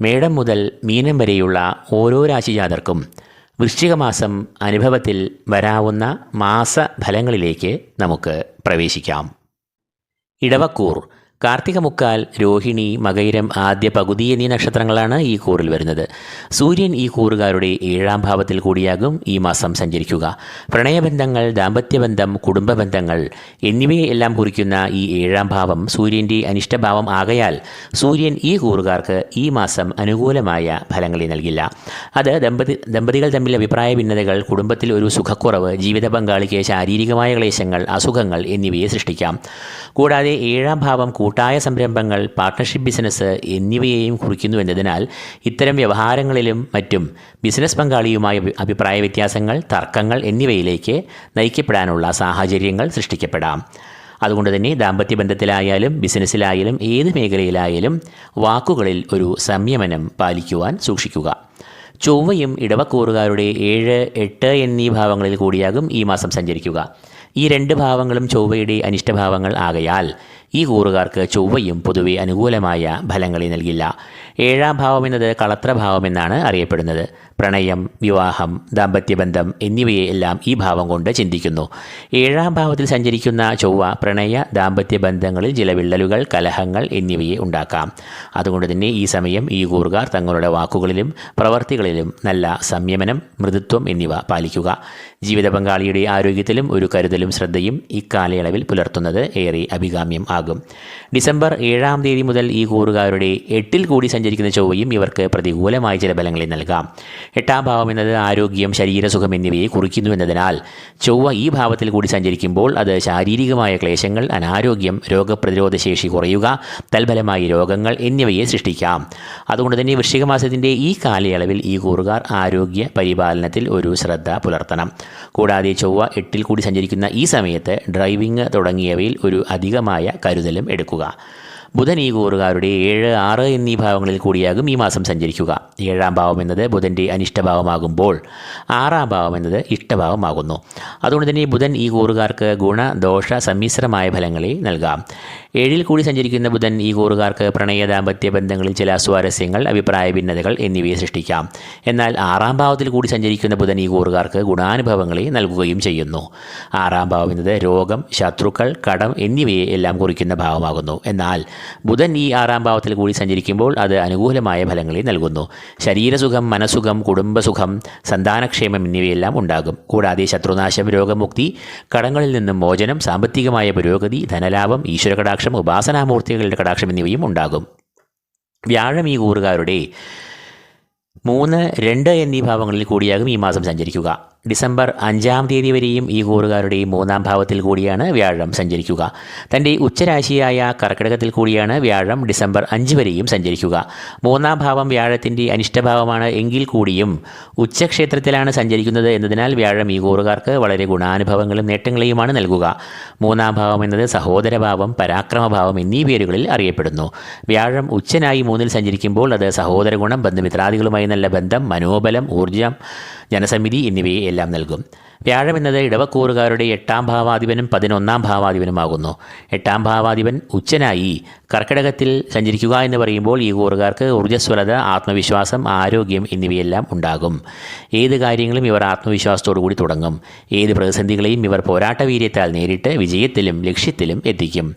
മേടം മുതൽ മീനം വരെയുള്ള ഓരോ രാശിജാതർക്കും വൃശ്ചികമാസം അനുഭവത്തിൽ വരാവുന്ന മാസഫലങ്ങളിലേക്ക് നമുക്ക് പ്രവേശിക്കാം. ഇടവക്കൂർ കാർത്തിക മുക്കാൽ രോഹിണി മകൈരം ആദ്യ പകുതി എന്നീ നക്ഷത്രങ്ങളാണ് ഈ കൂറിൽ വരുന്നത്. സൂര്യൻ ഈ കൂറുകാരുടെ ഏഴാം ഭാവത്തിൽ കൂടിയാകും ഈ മാസം സഞ്ചരിക്കുക. പ്രണയബന്ധങ്ങൾ ദാമ്പത്യബന്ധം കുടുംബ ബന്ധങ്ങൾ എന്നിവയെ എല്ലാം കുറിക്കുന്ന ഈ ഏഴാം ഭാവം സൂര്യന്റെ അനിഷ്ടഭാവം ആകയാൽ സൂര്യൻ ഈ കൂറുകാർക്ക് ഈ മാസം അനുകൂലമായ ഫലങ്ങളെ നൽകില്ല. അത് ദമ്പതി ദമ്പതികൾ തമ്മിൽ അഭിപ്രായ ഭിന്നതകൾ കുടുംബത്തിൽ ഒരു സുഖക്കുറവ് ജീവിത പങ്കാളിക്ക് ശാരീരികമായ ക്ലേശങ്ങൾ അസുഖങ്ങൾ എന്നിവയെ സൃഷ്ടിക്കാം. കൂടാതെ ഏഴാം ഭാവം കൂട്ടായ സംരംഭങ്ങൾ പാർട്ട്ണർഷിപ്പ് ബിസിനസ് എന്നിവയെയും കുറിക്കുന്നു എന്നതിനാൽ ഇത്തരം വ്യവഹാരങ്ങളിലും മറ്റും ബിസിനസ് പങ്കാളിയുമായ അഭി- അഭിപ്രായ വ്യത്യാസങ്ങൾ തർക്കങ്ങൾ എന്നിവയിലേക്ക് നയിക്കപ്പെടാനുള്ള സാഹചര്യങ്ങൾ സൃഷ്ടിക്കപ്പെടാം. അതുകൊണ്ട് തന്നെ ദാമ്പത്യ ബന്ധത്തിലായാലും ബിസിനസ്സിലായാലും ഏത് മേഖലയിലായാലും വാക്കുകളിൽ ഒരു സംയമനം പാലിക്കുവാൻ സൂക്ഷിക്കുക. ചൊവ്വയും ഇടവക്കൂറുകാരുടെ ഏഴ് എട്ട് എന്നീ ഭാവങ്ങളിൽ കൂടിയാകും ഈ മാസം സഞ്ചരിക്കുക. ഈ രണ്ട് ഭാവങ്ങളും ചൊവ്വയുടെ അനിഷ്ടഭാവങ്ങൾ ആകയാൽ ഈ കൂറുകാർക്ക് ചൊവ്വയും പൊതുവെ അനുകൂലമായ ഫലങ്ങളെ നൽകില്ല. ഏഴാം ഭാവം എന്നത് കളത്രഭാവം എന്നാണ് അറിയപ്പെടുന്നത്. പ്രണയം വിവാഹം ദാമ്പത്യബന്ധം എന്നിവയെ എല്ലാം ഈ ഭാവം കൊണ്ട് ചിന്തിക്കുന്നു. ഏഴാം ഭാവത്തിൽ സഞ്ചരിക്കുന്ന ചൊവ്വ പ്രണയ ദാമ്പത്യ ബന്ധങ്ങളിൽ ചില വിള്ളലുകൾ കലഹങ്ങൾ എന്നിവയെ ഉണ്ടാക്കാം. അതുകൊണ്ട് തന്നെ ഈ സമയം ഈ കൂറുകാർ തങ്ങളുടെ വാക്കുകളിലും പ്രവർത്തികളിലും നല്ല സംയമനം മൃദുത്വം എന്നിവ പാലിക്കുക. ജീവിത പങ്കാളിയുടെ ആരോഗ്യത്തിലും ഒരു കരുതലും ശ്രദ്ധയും ഇക്കാലയളവിൽ പുലർത്തുന്നത് ഏറെ അഭികാമ്യം ആകും. ഡിസംബർ ഏഴാം തീയതി മുതൽ ഈ കൂറുകാരുടെ എട്ടിൽ കൂടി സഞ്ചരിക്കുന്ന ചൊവ്വയും ഇവർക്ക് പ്രതികൂലമായ ചില ബലങ്ങളിൽ നൽകാം. എട്ടാം ഭാവം എന്നത് ആരോഗ്യം ശരീരസുഖം എന്നിവയെ കുറിക്കുന്നു എന്നതിനാൽ ചൊവ്വ ഈ ഭാവത്തിൽ കൂടി സഞ്ചരിക്കുമ്പോൾ അത് ശാരീരികമായ ക്ലേശങ്ങൾ അനാരോഗ്യം രോഗപ്രതിരോധ ശേഷി കുറയുക തൽഫലമായി രോഗങ്ങൾ എന്നിവയെ സൃഷ്ടിക്കാം. അതുകൊണ്ട് തന്നെ വൃശ്ചികമാസത്തിന്റെ ഈ കാലയളവിൽ ഈ കൂറുകാർ ആരോഗ്യ പരിപാലനത്തിൽ ഒരു ശ്രദ്ധ പുലർത്തണം. കൂടാതെ ചൊവ്വ എട്ടിൽ കൂടി സഞ്ചരിക്കുന്ന ഈ സമയത്ത് ഡ്രൈവിംഗ് തുടങ്ങിയവയിൽ ഒരു അധികമായ കരുതലും എടുക്കുക. ബുധൻ ഈ കൂറുകാരുടെ ഏഴ് ആറ് എന്നീ ഭാവങ്ങളിൽ കൂടിയാകും ഈ മാസം സഞ്ചരിക്കുക. ഏഴാം ഭാവം എന്നത് ബുധന്റെ അനിഷ്ടഭാവമാകുമ്പോൾ ആറാം ഭാവം എന്നത് ഇഷ്ടഭാവമാകുന്നു. അതുകൊണ്ട് തന്നെ ബുധൻ ഈ കൂറുകാർക്ക് ഗുണ ദോഷ സമ്മിശ്രമായ ഫലങ്ങളെ നൽകാം. ഏഴിൽ കൂടി സഞ്ചരിക്കുന്ന ബുധൻ ഈ കൂറുകാർക്ക് പ്രണയ ദാമ്പത്യ ബന്ധങ്ങളിൽ ചില സ്വാരസ്യങ്ങൾ അഭിപ്രായ ഭിന്നതകൾ എന്നിവയെ സൃഷ്ടിക്കാം. എന്നാൽ ആറാം ഭാവത്തിൽ കൂടി സഞ്ചരിക്കുന്ന ബുധൻ ഈ കൂറുകാർക്ക് ഗുണാനുഭവങ്ങളെ നൽകുകയും ചെയ്യുന്നു. ആറാം ഭാവം എന്നത് രോഗം ശത്രുക്കൾ കടം എന്നിവയെ എല്ലാം കുറിക്കുന്ന ഭാവമാകുന്നു. എന്നാൽ ബുധൻ ഈ ആറാം ഭാവത്തിൽ കൂടി സഞ്ചരിക്കുമ്പോൾ അത് അനുകൂലമായ ഫലങ്ങളെ നൽകുന്നു. ശരീരസുഖം മനസുഖം കുടുംബസുഖം സന്താനക്ഷേമം എന്നിവയെല്ലാം ഉണ്ടാകും. കൂടാതെ ശത്രുനാശം രോഗമുക്തി കടങ്ങളിൽ നിന്നും മോചനം സാമ്പത്തികമായ പുരോഗതി ധനലാഭം ഈശ്വരകടാക്ഷം ഉപാസനാമൂർത്തികളുടെ കടാക്ഷം എന്നിവയും ഉണ്ടാകും. വ്യാഴം ഈ കൂറുകാരുടെ മൂന്ന് രണ്ട് എന്നീ ഭാവങ്ങളിൽ കൂടിയാകും ഈ മാസം സഞ്ചരിക്കുക. ഡിസംബർ അഞ്ചാം തീയതി വരെയും ഈ കൂറുകാരുടെ മൂന്നാം ഭാവത്തിൽ കൂടിയാണ് വ്യാഴം സഞ്ചരിക്കുക. തന്റെ ഉച്ചരാശിയായ കർക്കിടകത്തിൽ കൂടിയാണ് വ്യാഴം ഡിസംബർ അഞ്ച് വരെയും സഞ്ചരിക്കുക. മൂന്നാം ഭാവം വ്യാഴത്തിന്റെ അനിഷ്ടഭാവമാണ് എങ്കിൽ കൂടിയും ഉച്ചക്ഷേത്രത്തിലാണ് സഞ്ചരിക്കുന്നത് എന്നതിനാൽ വ്യാഴം ഈ കൂറുകാർക്ക് വളരെ ഗുണാനുഭവങ്ങളും നേട്ടങ്ങളെയുമാണ് നൽകുക. മൂന്നാം ഭാവം എന്നത് സഹോദരഭാവം പരാക്രമഭാവം എന്നീ പേരുകളിൽ അറിയപ്പെടുന്നു. വ്യാഴം ഉച്ചനായി മൂന്നിൽ സഞ്ചരിക്കുമ്പോൾ അത് സഹോദര ഗുണം ബന്ധുമിത്രാദികളുമായി നല്ല ബന്ധം മനോബലം ഊർജം ജനസമിതി എന്നിവയെ എല്ലാം നൽകും. വ്യാഴം എന്നത് ഇടവക്കൂറുകാരുടെ എട്ടാം ഭാവാധിപനും പതിനൊന്നാം ഭാവാധിപനുമാകുന്നു. എട്ടാം ഭാവാധിപൻ ഉച്ചനായി കർക്കിടകത്തിൽ സഞ്ചരിക്കുക എന്ന് പറയുമ്പോൾ ഈ കൂറുകാർക്ക് ഊർജസ്വലത ആത്മവിശ്വാസം ആരോഗ്യം എന്നിവയെല്ലാം ഉണ്ടാകും. ഏത് കാര്യങ്ങളും ഇവർ ആത്മവിശ്വാസത്തോടു കൂടി തുടങ്ങും. ഏത് പ്രതിസന്ധികളെയും ഇവർ പോരാട്ടവീര്യത്താൽ നേരിട്ട് വിജയത്തിലും ലക്ഷ്യത്തിലും എത്തിക്കും.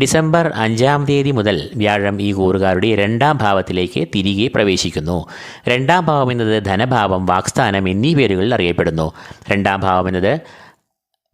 ഡിസംബർ അഞ്ചാം തീയതി മുതൽ വ്യാഴം ഈ കൂറുകാരുടെ രണ്ടാം ഭാവത്തിലേക്ക് തിരികെ പ്രവേശിക്കുന്നു. രണ്ടാം ഭാവം എന്നത് ധനഭാവം വാക്സ്ഥാനം എന്നീ പേരുകളിൽ അറിയപ്പെടുന്നു. രണ്ടാം ഭാവം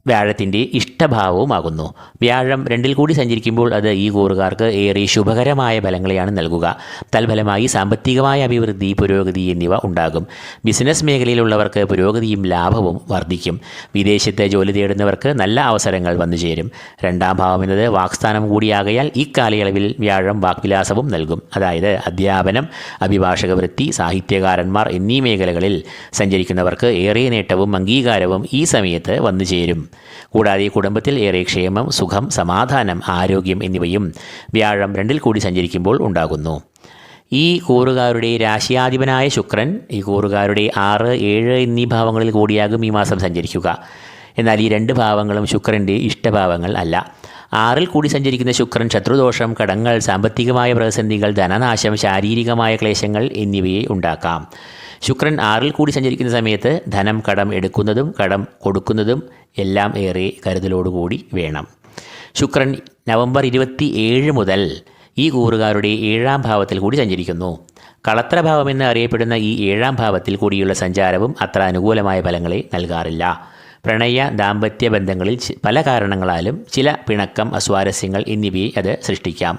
വ്യാഴത്തിന്റെ ഇഷ്ടഭാവവുമാകുന്നു. വ്യാഴം രണ്ടിൽ കൂടി സഞ്ചരിക്കുമ്പോൾ അത് ഈ കൂറുകാർക്ക് ഏറെ ശുഭകരമായ ഫലങ്ങളെയാണ് നൽകുക. തൽഫലമായി സാമ്പത്തികമായ അഭിവൃദ്ധി പുരോഗതി എന്നിവ ഉണ്ടാകും. ബിസിനസ് മേഖലയിലുള്ളവർക്ക് പുരോഗതിയും ലാഭവും വർദ്ധിക്കും. വിദേശത്തെ ജോലി തേടുന്നവർക്ക് നല്ല അവസരങ്ങൾ വന്നു ചേരും. രണ്ടാം ഭാവം എന്നത് വാക്സ്ഥാനം കൂടിയാകയാൽ ഈ കാലയളവിൽ വ്യാഴം വാക്വിലാസവും നൽകും. അതായത് അധ്യാപനം അഭിഭാഷക വൃത്തി സാഹിത്യകാരന്മാർ എന്നീ മേഖലകളിൽ സഞ്ചരിക്കുന്നവർക്ക് ഏറെ നേട്ടവും അംഗീകാരവും ഈ സമയത്ത് വന്നു ചേരും. കൂടാതെ കുടുംബത്തിൽ ഏറെ ക്ഷേമം സുഖം സമാധാനം ആരോഗ്യം എന്നിവയും വ്യാഴം രണ്ടിൽ കൂടി സഞ്ചരിക്കുമ്പോൾ ഉണ്ടാകുന്നു. ഈ കൂറുകാരുടെ രാശിയാധിപനായ ശുക്രൻ ഈ കൂറുകാരുടെ ആറ് ഏഴ് എന്നീ ഭാവങ്ങളിൽ കൂടിയാകും ഈ മാസം സഞ്ചരിക്കുക. എന്നാൽ ഈ രണ്ട് ഭാവങ്ങളും ശുക്രന്റെ ഇഷ്ടഭാവങ്ങൾ അല്ല. ആറിൽ കൂടി സഞ്ചരിക്കുന്ന ശുക്രൻ ശത്രുദോഷം കടങ്ങൾ സാമ്പത്തികമായ പ്രതിസന്ധികൾ ധനനാശം ശാരീരികമായ ക്ലേശങ്ങൾ എന്നിവയെ ഉണ്ടാക്കാം. ശുക്രൻ ആറിൽ കൂടി സഞ്ചരിക്കുന്ന സമയത്ത് ധനം കടം എടുക്കുന്നതും കടം കൊടുക്കുന്നതും എല്ലാം ഏറെ കരുതലോടുകൂടി വേണം. ശുക്രൻ നവംബർ ഇരുപത്തി ഏഴ് മുതൽ ഈ കൂറുകാരുടെ ഏഴാം ഭാവത്തിൽ കൂടി സഞ്ചരിക്കുന്നു. കളത്രഭാവം എന്ന് അറിയപ്പെടുന്ന ഈ ഏഴാം ഭാവത്തിൽ കൂടിയുള്ള സഞ്ചാരവും അത്ര അനുകൂലമായ ഫലങ്ങളെ നൽകാറില്ല. പ്രണയ ദാമ്പത്യ ബന്ധങ്ങളിൽ പല കാരണങ്ങളാലും ചില പിണക്കം അസ്വാരസ്യങ്ങൾ എന്നിവയെ അത് സൃഷ്ടിക്കാം.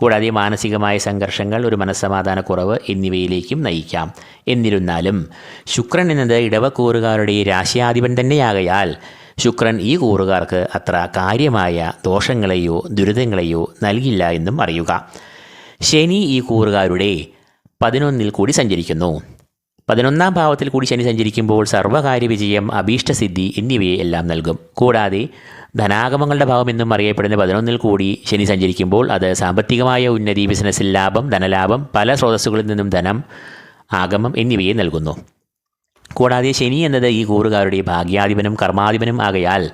കൂടാതെ മാനസികമായ സംഘർഷങ്ങൾ ഒരു മനസ്സമാധാനക്കുറവ് എന്നിവയിലേക്കും നയിക്കാം. എന്നിരുന്നാലും ശുക്രൻ എന്നത് ഇടവക്കൂറുകാരുടെ രാശിയാധിപൻ തന്നെയാകയാൽ ശുക്രൻ ഈ കൂറുകാർക്ക് അത്ര കാര്യമായ ദോഷങ്ങളെയോ ദുരിതങ്ങളെയോ നൽകില്ല എന്നും അറിയുക. ശനി ഈ കൂറുകാരുടെ പതിനൊന്നിൽ കൂടി സഞ്ചരിക്കുന്നു. പതിനൊന്നാം ഭാവത്തിൽ കൂടി ശനി സഞ്ചരിക്കുമ്പോൾ സർവകാര്യ വിജയം അഭീഷ്ടസിദ്ധി എന്നിവയെ എല്ലാം നൽകും. കൂടാതെ ധനാഗമങ്ങളുടെ ഭാവം എന്നും അറിയപ്പെടുന്ന പതിനൊന്നിൽ കൂടി ശനി സഞ്ചരിക്കുമ്പോൾ അത് സാമ്പത്തികമായ ഉന്നതി ബിസിനസ്സിൽ ലാഭം ധനലാഭം പല സ്രോതസ്സുകളിൽ നിന്നും ധനം ആഗമം എന്നിവയെ നൽകുന്നു. കൂടാതെ ശനി എന്നത് ഈ കൂറുകാരുടെ ഭാഗ്യാധിപനും കർമാധിപനും ആകയാൽ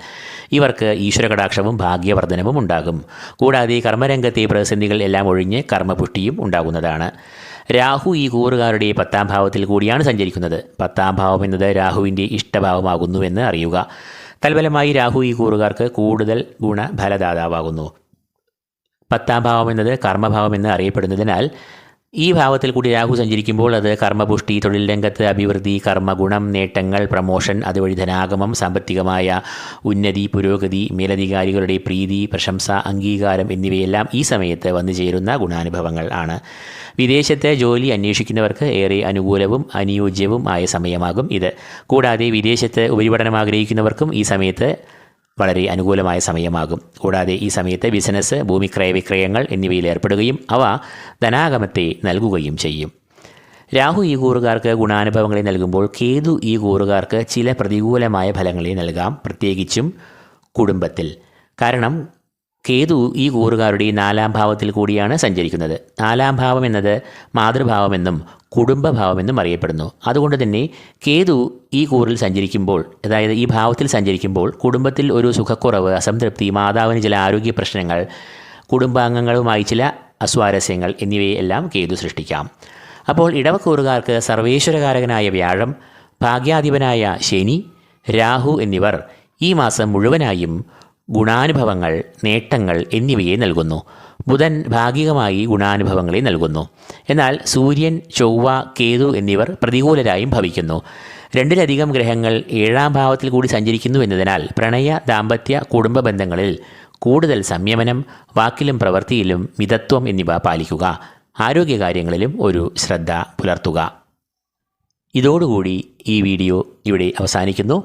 ഇവർക്ക് ഈശ്വരകടാക്ഷവും ഭാഗ്യവർദ്ധനവും ഉണ്ടാകും. കൂടാതെ കർമ്മരംഗത്തെ പ്രതിസന്ധികൾ എല്ലാം ഒഴിഞ്ഞ് കർമ്മപുഷ്ടിയും ഉണ്ടാകുന്നതാണ്. രാഹു ഈ കൂറുകാരുടെ പത്താം ഭാവത്തിൽ കൂടിയാണ് സഞ്ചരിക്കുന്നത്. പത്താം ഭാവം എന്നത് രാഹുവിന്റെ ഇഷ്ടഭാവമാകുന്നുവെന്ന് അറിയുക. തൽഫലമായി രാഹു ഈ കൂറുകാർക്ക് കൂടുതൽ ഗുണഫലദാതാവാകുന്നു. പത്താം ഭാവം എന്നത് കർമ്മഭാവം എന്ന് അറിയപ്പെടുന്നതിനാൽ ഈ ഭാവത്തിൽ കൂടി രാഹു സഞ്ചരിക്കുമ്പോൾ അത് കർമ്മപുഷ്ടി തൊഴിൽ രംഗത്ത് അഭിവൃദ്ധി കർമ്മഗുണം നേട്ടങ്ങൾ പ്രമോഷൻ അതുവഴി ധനാഗമം സാമ്പത്തികമായ ഉന്നതി പുരോഗതി മേലധികാരികളുടെ പ്രീതി പ്രശംസ അംഗീകാരം എന്നിവയെല്ലാം ഈ സമയത്ത് വന്നു ചേരുന്ന ഗുണാനുഭവങ്ങൾ ആണ്. വിദേശത്തെ ജോലി അന്വേഷിക്കുന്നവർക്ക് ഏറെ അനുകൂലവും അനുയോജ്യവും ആയ സമയമാകും ഇത്. കൂടാതെ വിദേശത്ത് ഉപരിപഠനം ആഗ്രഹിക്കുന്നവർക്കും ഈ സമയത്ത് വളരെ അനുകൂലമായ സമയമാകും. കൂടാതെ ഈ സമയത്ത് ബിസിനസ് ഭൂമി ക്രയവിക്രയങ്ങൾ എന്നിവയിൽ ഏർപ്പെടുകയും അവ ധനാഗമത്തെ നൽകുകയും ചെയ്യും. രാഹു ഈ കൂറുകാർക്ക് ഗുണാനുഭവങ്ങളെ നൽകുമ്പോൾ കേതു ഈ കൂറുകാർക്ക് ചില പ്രതികൂലമായ ഫലങ്ങളെ നൽകാം. പ്രത്യേകിച്ചും കുടുംബത്തിൽ. കാരണം കേതു ഈ കൂറുകാരുടെ നാലാം ഭാവത്തിൽ കൂടിയാണ് സഞ്ചരിക്കുന്നത്. നാലാം ഭാവം എന്നത് മാതൃഭാവമെന്നും കുടുംബഭാവമെന്നും അറിയപ്പെടുന്നു. അതുകൊണ്ട് തന്നെ കേതു ഈ കൂറിൽ സഞ്ചരിക്കുമ്പോൾ അതായത് ഈ ഭാവത്തിൽ സഞ്ചരിക്കുമ്പോൾ കുടുംബത്തിൽ ഒരു സുഖക്കുറവ് അസംതൃപ്തി മാതാവിന് ചില ആരോഗ്യ പ്രശ്നങ്ങൾ കുടുംബാംഗങ്ങളുമായി ചില അസ്വാരസ്യങ്ങൾ എന്നിവയെല്ലാം കേതു സൃഷ്ടിക്കാം. അപ്പോൾ ഇടവക്കൂറുകാർക്ക് സർവേശ്വരകാരകനായ വ്യാഴം ഭാഗ്യാധിപനായ ശനി രാഹു എന്നിവർ ഈ മാസം മുഴുവനായും ഗുണാനുഭവങ്ങൾ നേട്ടങ്ങൾ എന്നിവയെ നൽകുന്നു. ബുധൻ ഭാഗികമായി ഗുണാനുഭവങ്ങളെ നൽകുന്നു. എന്നാൽ സൂര്യൻ ചൊവ്വ കേതു എന്നിവർ പ്രതികൂലരായും ഭവിക്കുന്നു. രണ്ടിലധികം ഗ്രഹങ്ങൾ ഏഴാം ഭാവത്തിൽ കൂടി സഞ്ചരിക്കുന്നു എന്നതിനാൽ പ്രണയ ദാമ്പത്യ കുടുംബ ബന്ധങ്ങളിൽ കൂടുതൽ സംയമനം വാക്കിലും പ്രവൃത്തിയിലും മിതത്വം എന്നിവ പാലിക്കുക. ആരോഗ്യകാര്യങ്ങളിലും ഒരു ശ്രദ്ധ പുലർത്തുക. ഇതോടുകൂടി ഈ വീഡിയോ ഇവിടെ അവസാനിക്കുന്നു.